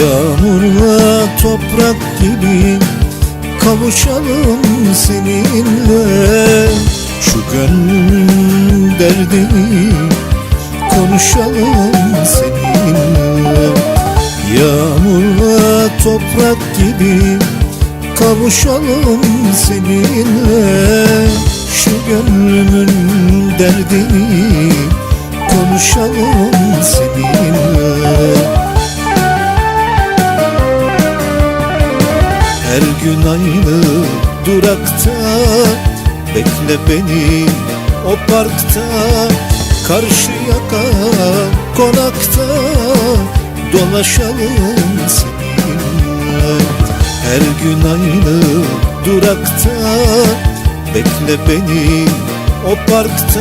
Yağmurla toprak gibi kavuşalım seninle. Şu gönlümün derdini konuşalım seninle. Yağmurla toprak gibi kavuşalım seninle. Şu gönlümün derdini konuşalım seninle aynı durakta Bekle beni o parkta. Karşı yaka konakta Dolaşalım seninle. Her gün aynı durakta Bekle beni o parkta.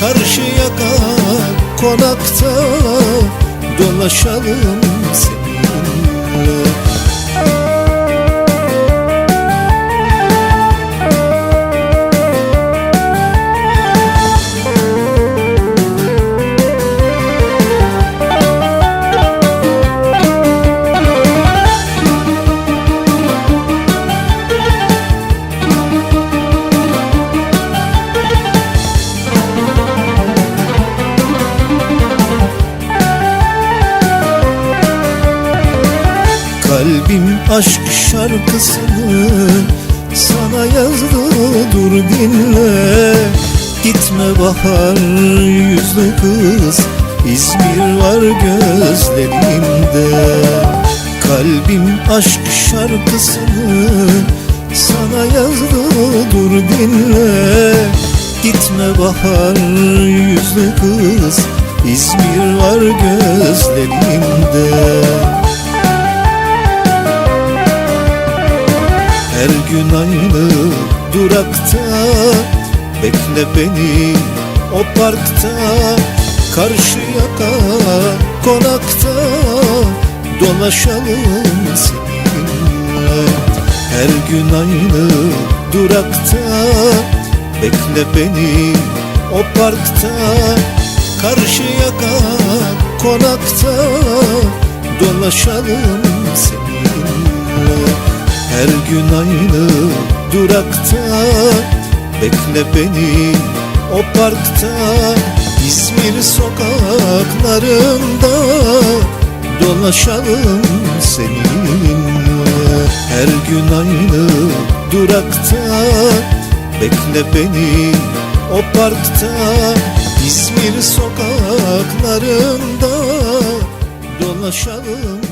Karşı yaka konakta Dolaşalım seninle aşk şarkısını sana yazdı. Dur dinle. Gitme bahar yüzlü kız. İzmir var gözlerimde Kalbim aşk şarkısını sana yazdı. Dur dinle. Gitme bahar yüzlü kız. İzmir var gözlerimde gün aynı durakta. Bekle beni o parkta Karşı yaka konakta. Dolaşalım seninle. Her gün aynı durakta. Bekle beni o parkta Karşı yaka konakta. Dolaşalım seninle her gün aynı durakta. Bekle beni o parkta. İzmir sokaklarında Dolaşalım seninle. Her gün aynı durakta. Bekle beni o parkta. İzmir sokaklarında Dolaşalım